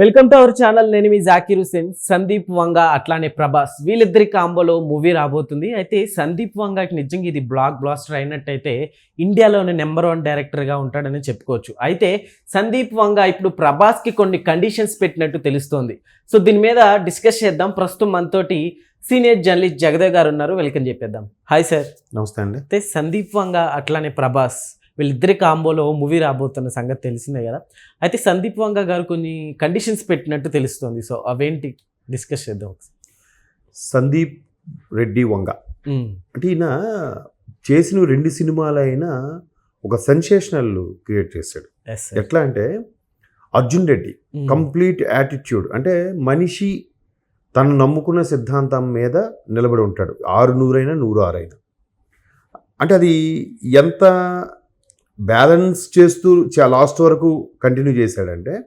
Welcome to our channel నేను మీ జాకీర్ హుసేన్ సందీప్ వంగ అట్లానే ప్రభాస్. వీళ్ళిద్దరి కాంబోలో మూవీ రాబోతుంది. అయితే సందీప్ వంగకి నిజంగా ఇది బ్లాక్ బ్లాస్టర్ అయినట్టయితే ఇండియాలోనే నెంబర్ వన్ డైరెక్టర్గా ఉంటాడని చెప్పుకోవచ్చు. అయితే సందీప్ వంగ ఇప్పుడు ప్రభాస్కి కొన్ని కండిషన్స్ పెట్టినట్టు తెలుస్తోంది. సో దీని మీద డిస్కస్ చేద్దాం. ప్రస్తుతం మనతోటి సీనియర్ జర్నలిస్ట్ జగదేవ్ గారు ఉన్నారు. వెల్కమ్ చెప్పేద్దాం. హాయ్ సార్ నమస్తే అండి. అయితే సందీప్ వంగ అట్లానే ప్రభాస్ వీళ్ళిద్దరి కాంబోలో మూవీ రాబోతున్న సంగతి తెలిసిందే కదా. అయితే సందీప్ వంగ గారు కొన్ని కండిషన్స్ పెట్టినట్టు తెలుస్తుంది. సో అవేంటి? డిస్కస్ చేద్దాం. సందీప్ రెడ్డి వంగ. అంటే ఈయన చేసిన రెండు సినిమాలైనా ఒక సెన్సేషనల్ క్రియేట్ చేశాడు. ఎట్లా అంటే అర్జున్ రెడ్డి కంప్లీట్ యాటిట్యూడ్ అంటే మనిషి తను నమ్ముకున్న సిద్ధాంతం మీద నిలబడి ఉంటాడు. ఆరు నూరైనా నూరు ఆరైనా. అంటే అది ఎంత బ్యాలెన్స్ చేస్తూ లాస్ట్ వరకు కంటిన్యూ చేశాడంటే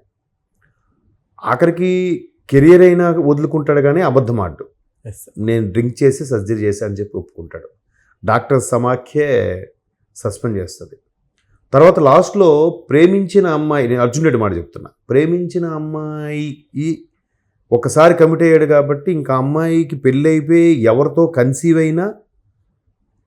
ఆఖరికి కెరియర్ అయినా వదులుకుంటాడు కానీ అబద్ధం ఆడు. నేను డ్రింక్ చేసి సర్జరీ చేశాను అని చెప్పి ఒప్పుకుంటాడు. డాక్టర్ సమాఖ్యే సస్పెండ్ చేస్తుంది. తర్వాత లాస్ట్లో ప్రేమించిన అమ్మాయి నేను అర్జున్ రెడ్డి మాట చెప్తున్నా. ప్రేమించిన అమ్మాయి ఈ ఒకసారి కమిట్ అయ్యాడు కాబట్టి ఇంకా అమ్మాయికి పెళ్ళి అయిపోయి ఎవరితో కన్సీవ్ అయినా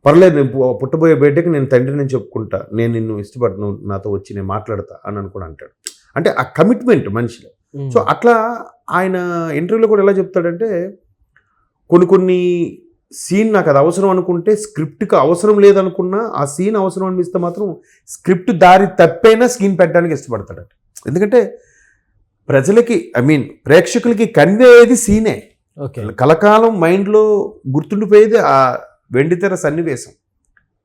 పర్లేదు నేను పుట్టబోయే బిడ్డకి నేను తండ్రి నేను చెప్పుకుంటా. నేను నిన్ను ఇష్టపడను నాతో వచ్చి నేను మాట్లాడతా అని అనుకుని అంటాడు. అంటే ఆ కమిట్మెంట్ మనిషిలో. సో అట్లా ఆయన ఇంటర్వ్యూలో కూడా ఎలా చెప్తాడంటే కొన్ని కొన్ని సీన్ నాకు అది అవసరం అనుకుంటే స్క్రిప్ట్కి అవసరం లేదనుకున్నా ఆ సీన్ అవసరం అనిపిస్తే మాత్రం స్క్రిప్ట్ దారి తప్పైనా స్క్రీన్ పెట్టడానికి ఇష్టపడతాడట. ఎందుకంటే ప్రజలకి ఐ మీన్ ప్రేక్షకులకి కన్వే అయ్యేది సీనే. ఓకే. కలకాలం మైండ్లో గుర్తుండిపోయేది ఆ వెండితెర సన్నివేశం.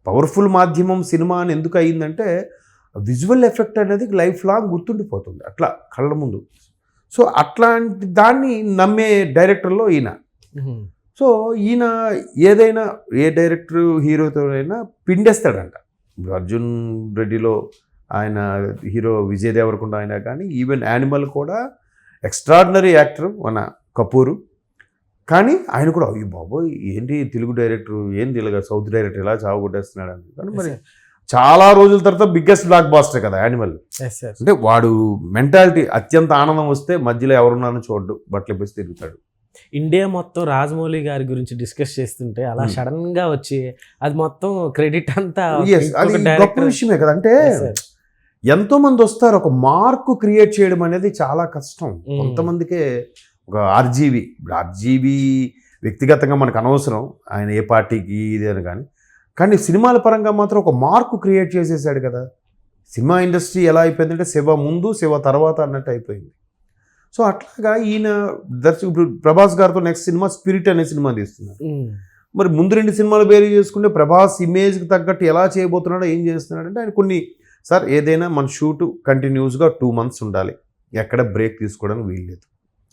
పవర్ఫుల్ మాధ్యమం సినిమా అని ఎందుకు అయిందంటే విజువల్ ఎఫెక్ట్ అనేది లైఫ్ లాంగ్ గుర్తుండిపోతుంది. అట్లా కళ్ళ ముందు. సో అట్లాంటి దాన్ని నమ్మే డైరెక్టర్లో ఈయన. సో ఈయన ఏదైనా ఏ డైరెక్టర్ హీరోతో అయినా పిండేస్తాడంట. అర్జున్ రెడ్డిలో ఆయన హీరో విజయ్ దేవరకొండ అయినా కానీ ఈవెన్ యానిమల్ కూడా ఎక్స్ట్రాడినరీ యాక్టర్ మన కపూరు. కానీ ఆయన కూడా అయ్యో బాబోయ్ ఏంటి తెలుగు డైరెక్టర్ ఏంటి ఇలాగ సౌత్ డైరెక్టర్ ఇలా చావగొట్టేస్తున్నాడు అని కానీ మరి చాలా రోజుల తర్వాత బిగ్గెస్ట్ బ్లాక్ బాస్టర్ కదా యానిమల్. అంటే వాడు మెంటాలిటీ అత్యంత ఆనందం వస్తే మధ్యలో ఎవరున్నానో చూడ్డు బట్టలు వేసి తిరుగుతాడు ఇండియా మొత్తం రాజమౌళి గారి గురించి డిస్కస్ చేస్తుంటే అలా ఉమ్. సడన్గా వచ్చి అది మొత్తం క్రెడిట్ అంతా గొప్ప విషయమే కదా అంటే. ఎంతో మంది వస్తారు ఒక మార్కు క్రియేట్ చేయడం అనేది చాలా కష్టం Mm. కొంతమందికే ఒక ఆర్జీవి. ఇప్పుడు ఆర్జీవి వ్యక్తిగతంగా మనకు అనవసరం. ఆయన ఏ పార్టీకి ఇది అని కానీ. కానీ సినిమాల పరంగా మాత్రం ఒక మార్కు క్రియేట్ చేసేసాడు కదా. సినిమా ఇండస్ట్రీ ఎలా అయిపోయిందంటే శివ ముందు శివ తర్వాత అన్నట్టు అయిపోయింది. సో అట్లాగా ఈయన దర్శకు ఇప్పుడు ప్రభాస్ గారితో నెక్స్ట్ సినిమా స్పిరిట్ అనే సినిమా తీస్తున్నారు. ఉమ్, మరి ముందు రెండు సినిమాలు వేరు చేసుకుంటే ప్రభాస్ ఇమేజ్కి తగ్గట్టు ఎలా చేయబోతున్నాడో ఏం చేస్తున్నాడు అంటే ఆయన కొన్ని సార్ ఏదైనా మన షూట్ కంటిన్యూస్గా టూ మంత్స్ ఉండాలి. ఎక్కడ బ్రేక్ తీసుకోవడానికి వీల్లేదు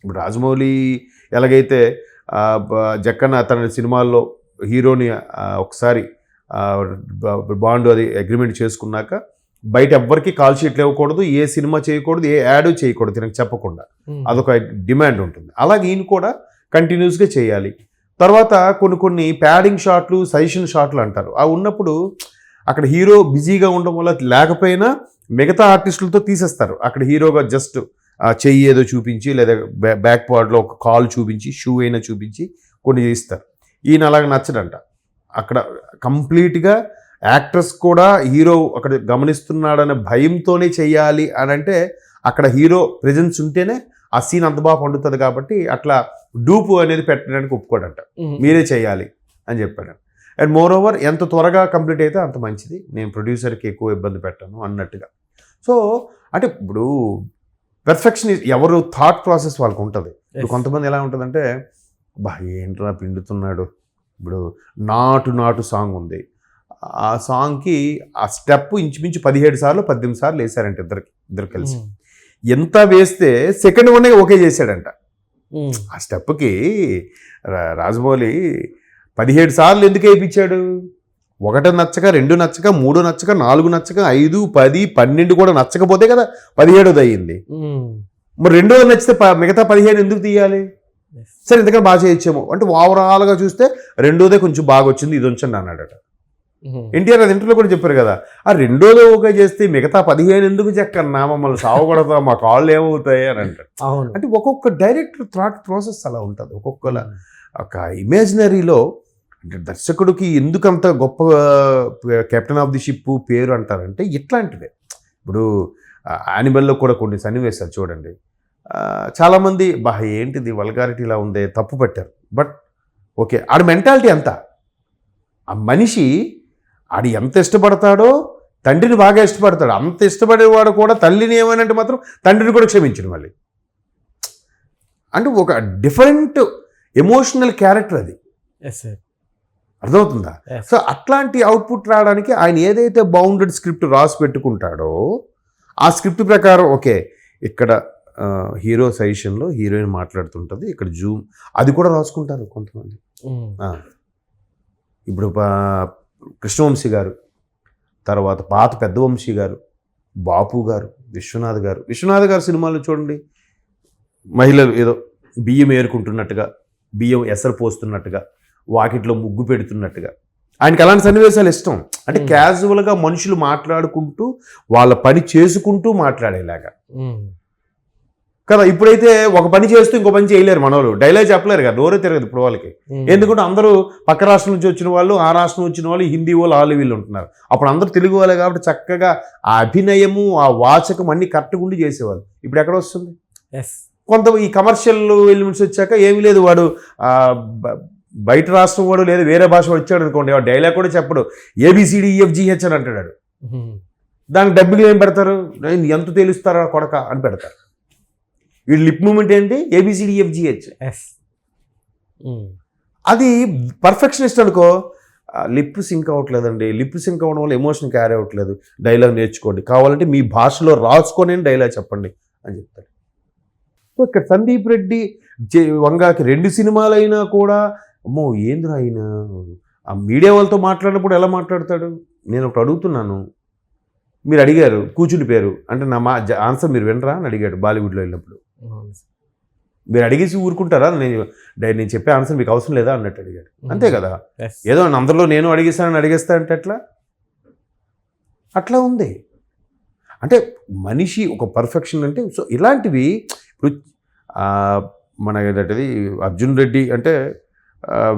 ఇప్పుడు రాజమౌళి ఎలాగైతే జక్కన్న తన సినిమాల్లో హీరోని ఒకసారి బాండ్ అది అగ్రిమెంట్ చేసుకున్నాక బయట ఎవ్వరికి కాల్ షీట్లు ఇవ్వకూడదు ఏ సినిమా చేయకూడదు ఏ యాడ్ చేయకూడదు తినకు చెప్పకుండా. అదొక డిమాండ్ ఉంటుంది. అలాగే ఈయన కూడా కంటిన్యూస్గా చేయాలి. తర్వాత కొన్ని కొన్ని ప్యాడింగ్ షాట్లు సజెషన్ షాట్లు అంటారు. అవి ఉన్నప్పుడు అక్కడ హీరో బిజీగా ఉండడం వల్ల లేకపోయినా మిగతా ఆర్టిస్టులతో తీసేస్తారు. అక్కడ హీరోగా జస్ట్ చెయ్యి ఏదో చూపించి లేదా బ్యా- బ్యాక్ పార్ట్లో ఒక కాల్ చూపించి షూ అయినా చూపించి కొన్ని చేయిస్తారు. ఈయన అలాగ నచ్చడంట. అక్కడ కంప్లీట్గా యాక్టర్స్ కూడా హీరో అక్కడ గమనిస్తున్నాడనే భయంతోనే చెయ్యాలి అని అంటే అక్కడ హీరో ప్రెజెన్స్ ఉంటేనే ఆ సీన్ అంత బాగా పండుతుంది కాబట్టి అట్లా డూపు అనేది పెట్టడానికి ఒప్పుకోడంట. మీరే చేయాలి అని చెప్పాడు అండ్ మోర్ ఓవర్ ఎంత త్వరగా కంప్లీట్ అయితే అంత మంచిది. నేను ప్రొడ్యూసర్కి ఎక్కువ ఇబ్బంది పెట్టాను అన్నట్టుగా. సో అంటే ఇప్పుడు పెర్ఫెక్షన్ ఎవరు థాట్ ప్రాసెస్ వాళ్ళకు ఉంటుంది. ఇప్పుడు. కొంతమంది ఎలా ఉంటుందంటే బా ఏంట్రా పిండుతున్నాడు? ఇప్పుడు నాటు నాటు సాంగ్ ఉంది. ఆ సాంగ్కి ఆ స్టెప్ ఇంచుమించు పదిహేడు సార్లు పద్దెనిమిది సార్లు వేసారంట ఇద్దరికి ఇద్దరు కలిసి. ఉమ్, ఎంత వేస్తే సెకండ్ వన్ ఓకే చేశాడంట. ఉమ్, ఆ స్టెప్కి రాజమౌళి పదిహేడు సార్లు ఎందుకు వేయించాడు? ఒకటి నచ్చక రెండు నచ్చక మూడు నచ్చక నాలుగు నచ్చక ఐదు పది పన్నెండు కూడా నచ్చకపోతే కదా పదిహేడోది అయ్యింది. మరి రెండోది నచ్చితే మిగతా పదిహేను ఎందుకు తీయాలి. సరే ఇంతకన్నా బాగా చేయొచ్చేమో అంటే ఓవరాల్గా చూస్తే రెండోదే కొంచెం బాగా వచ్చింది ఇది ఉంచండి అన్నాడట. ఎన్టీఆర్ అది ఇంటర్లో కూడా చెప్పారు కదా ఆ రెండోదో ఓకే చేస్తే మిగతా పదిహేను ఎందుకు చెక్కన్నా మమ్మల్ని సావగొడతా మా కాళ్ళు ఏమవుతాయి అని అంటారు అంటే ఒక్కొక్క డైరెక్టర్ థాట్ ప్రాసెస్ అలా ఉంటుంది. ఒక్కొక్కల ఒక ఇమేజినరీలో అంటే దర్శకుడికి ఎందుకంత గొప్ప కెప్టెన్ ఆఫ్ ది షిప్ పేరు అంటారంటే ఇట్లాంటివే. ఇప్పుడు యానిమల్లో కూడా కొన్ని సన్నివేశాలు చూడండి. చాలామంది బా ఏంటిది వల్గారిటీ ఇలా ఉందే తప్పు పెట్టారు. బట్ ఓకే ఆడి మెంటాలిటీ ఎంత? ఆ మనిషి ఆడు ఎంత ఇష్టపడతాడో తండ్రిని బాగా ఇష్టపడతాడు. అంత ఇష్టపడేవాడు కూడా తల్లిని ఏమనంటే మాత్రం తండ్రిని కూడా క్షమించడు మళ్ళీ. అంటే ఒక డిఫరెంట్ ఎమోషనల్ క్యారెక్టర్ అది. ఎస్ సార్ అర్థమవుతుందా. సో అట్లాంటి అవుట్పుట్ రావడానికి ఆయన ఏదైతే బౌండెడ్ స్క్రిప్ట్ రాసి పెట్టుకుంటాడో ఆ స్క్రిప్ట్ ప్రకారం ఓకే ఇక్కడ హీరో సజెషన్లో హీరోయిన్ మాట్లాడుతుంటుంది ఇక్కడ జూమ్ అది కూడా రాసుకుంటారు కొంతమంది. ఆ. ఇప్పుడు కృష్ణవంశీ గారు తర్వాత పాత పెద్ద వంశీ గారు బాపు గారు విశ్వనాథ్ గారు. విశ్వనాథ్ గారు సినిమాలు చూడండి. మహిళలు ఏదో బియ్యం ఏరుకుంటున్నట్టుగా బియ్యం ఎసరు పోస్తున్నట్టుగా. వాకిట్లో ముగ్గు పెడుతున్నట్టుగా. ఆయనకి అలాంటి సన్నివేశాలు ఇష్టం. అంటే. క్యాజువల్గా మనుషులు మాట్లాడుకుంటూ వాళ్ళ పని చేసుకుంటూ మాట్లాడేలాగా. కదా ఇప్పుడైతే ఒక పని చేస్తూ ఇంకో పని చేయలేరు మనోళ్ళు. డైలాగ్ చెప్పలేరు కదా నోరే తిరగదు ఇప్పుడు వాళ్ళకి. ఎందుకంటే అందరూ పక్క రాష్ట్రం నుంచి వచ్చిన వాళ్ళు ఆ రాష్ట్రం వచ్చిన వాళ్ళు హిందీ వాళ్ళు వాళ్ళు వీళ్ళు ఉంటున్నారు. అప్పుడు అందరూ తెలుగు వాళ్ళే కాబట్టి చక్కగా ఆ అభినయము ఆ వాచకం అన్ని కరెక్ట్గా ఉండి చేసేవాళ్ళు. ఇప్పుడు ఎక్కడ వస్తుంది? కొంత ఈ కమర్షియల్ ఎలిమెంట్స్ వచ్చాక ఏమీ లేదు. వాడు బయట రాష్ట్రం వాడు లేదా వేరే భాష వచ్చాడు అనుకోండి వాడు డైలాగ్ కూడా చెప్పడు. ఏబిసిడి ఈఎఫ్జిహెచ్ అని అంటాడు. దానికి డబ్బులు ఏం పెడతారు? "నేను ఎంత తెలుస్తారా కొడక అని పెడతారు. వీడి లిప్ మూమెంట్ ఏంటి? A B C D E F G H yes అది పర్ఫెక్షనిస్ట్ అనుకో లిప్ సింక్ అవ్వట్లేదండి. లిప్ సింక్ అవ్వడం వల్ల ఎమోషన్ క్యారీ అవ్వట్లేదు. డైలాగ్ నేర్చుకోండి. కావాలంటే మీ భాషలో రాసుకొని డైలాగ్ చెప్పండి అని చెప్తాడు. సో ఇక్కడ సందీప్ రెడ్డి జే- వంగాకి రెండు సినిమాలైనా కూడా అమ్మో ఏందిరా ఆయన ఆ మీడియా వాళ్ళతో మాట్లాడినప్పుడు ఎలా మాట్లాడతాడు? నేను ఒకటి అడుగుతున్నాను. మీరు అడిగారు కూర్చుని పేరు. అంటే నా మా ఆన్సర్ మీరు వినరా అని అడిగాడు బాలీవుడ్లో వెళ్ళినప్పుడు. మీరు అడిగేసి ఊరుకుంటారా? నేను నేను చెప్పే ఆన్సర్ మీకు అవసరం లేదా అన్నట్టు అడిగాడు. అంతే కదా? ఏదో అందరిలో నేను అడిగేస్తానని అడిగేస్తా అంటే ఎట్లా? అట్లా ఉంది. అంటే మనిషి ఒక పర్ఫెక్షన్ అంటే సో ఇలాంటివి ఇప్పుడు మన ఏంటంటే అర్జున్ రెడ్డి అంటే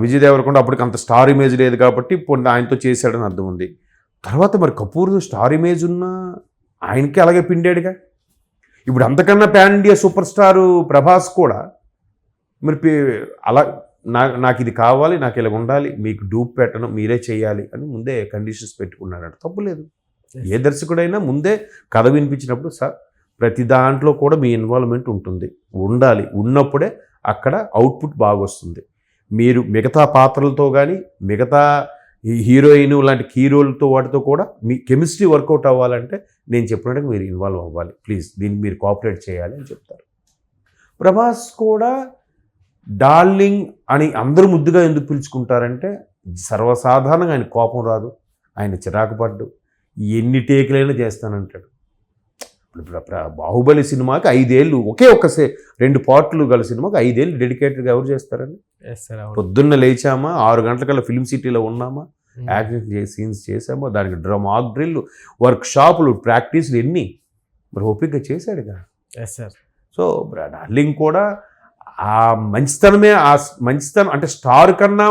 విజయ్ దేవరకొండ అప్పటికి అంత స్టార్ ఇమేజ్ లేదు కాబట్టి పొండి ఆయనతో చేశాడని అర్థం ఉంది. తర్వాత మరి కపూర్ స్టార్ ఇమేజ్ ఉన్న ఆయనకి అలాగే పిండాడుగా? ఇప్పుడు అంతకన్నా pan India super star Prabhas కూడా మరి అలా నా నాకు ఇది కావాలి నాకు ఇలా ఉండాలి మీకు డూప్ పెట్టను మీరే చేయాలి అని ముందే కండిషన్స్ పెట్టుకున్నాడు తప్పు లేదు. ఏ దర్శకుడైనా ముందే కథ వినిపించినప్పుడు సార్ ప్రతి దాంట్లో కూడా మీ ఇన్వాల్వ్మెంట్ ఉంటుంది. ఉండాలి. ఉన్నప్పుడే అక్కడ అవుట్పుట్ బాగా వస్తుంది మీరు మిగతా పాత్రలతో కానీ మిగతా హీరోయిన్ లాంటి హీరోలతో వాటితో కూడా మీ కెమిస్ట్రీ వర్కౌట్ అవ్వాలంటే నేను చెప్పినట్టుగా మీరు ఇన్వాల్వ్ అవ్వాలి. ప్లీజ్ దీన్ని మీరు కోఆపరేట్ చేయాలి అని చెప్తారు. ప్రభాస్ కూడా డార్లింగ్ అని అందరూ ముద్దుగా ఎందుకు పిలుచుకుంటారంటే సర్వసాధారణంగా ఆయన కోపం రాదు ఆయన చిరాకు పడ్డు ఎన్ని టేకులైనా చేస్తానంటాడు. బాహుబలి సినిమాకి ఐదేళ్ళు ఒకే ఒక్క సే రెండు పార్ట్లు గల సినిమాకి ఐదేళ్ళు డెడికేటెడ్గా ఎవరు చేస్తారండి? ఎస్ సార్ అవును. పొద్దున్న లేచామా? ఆరు గంటలకల్లా ఫిల్మ్ సిటీలో ఉన్నామా? యాక్షన్ చేసి సీన్స్ చేసామా దానికి డ్రమ్ డ్రిల్ వర్క్ షాపులు ప్రాక్టీస్లు ఎన్ని? మరి ఓపికగా చేశాడుగా. ఎస్ సార్ సో డార్లింగ్ కూడా ఆ మంచితనమే ఆ మంచితనం అంటే స్టార్ కన్నా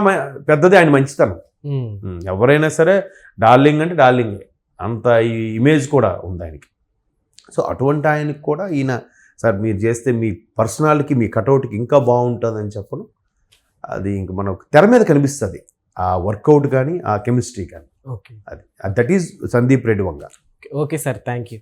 పెద్దది ఆయన మంచితనం. ఉమ్, ఎవరైనా సరే డార్లింగ్ అంటే డార్లింగే. అంత ఈ ఇమేజ్ కూడా ఉంది ఆయనకి సో అటువంటి ఆయనకి కూడా ఈయన సార్ మీరు చేస్తే మీ పర్సనాలిటీకి మీ కటౌట్కి ఇంకా బాగుంటుందని చెప్పను. అది ఇంక మనకు తెర మీద కనిపిస్తుంది. ఆ వర్కౌట్ కానీ ఆ కెమిస్ట్రీ కానీ. ఓకే. అది. That is Sandeep Reddy Vanga okay sir. Thank you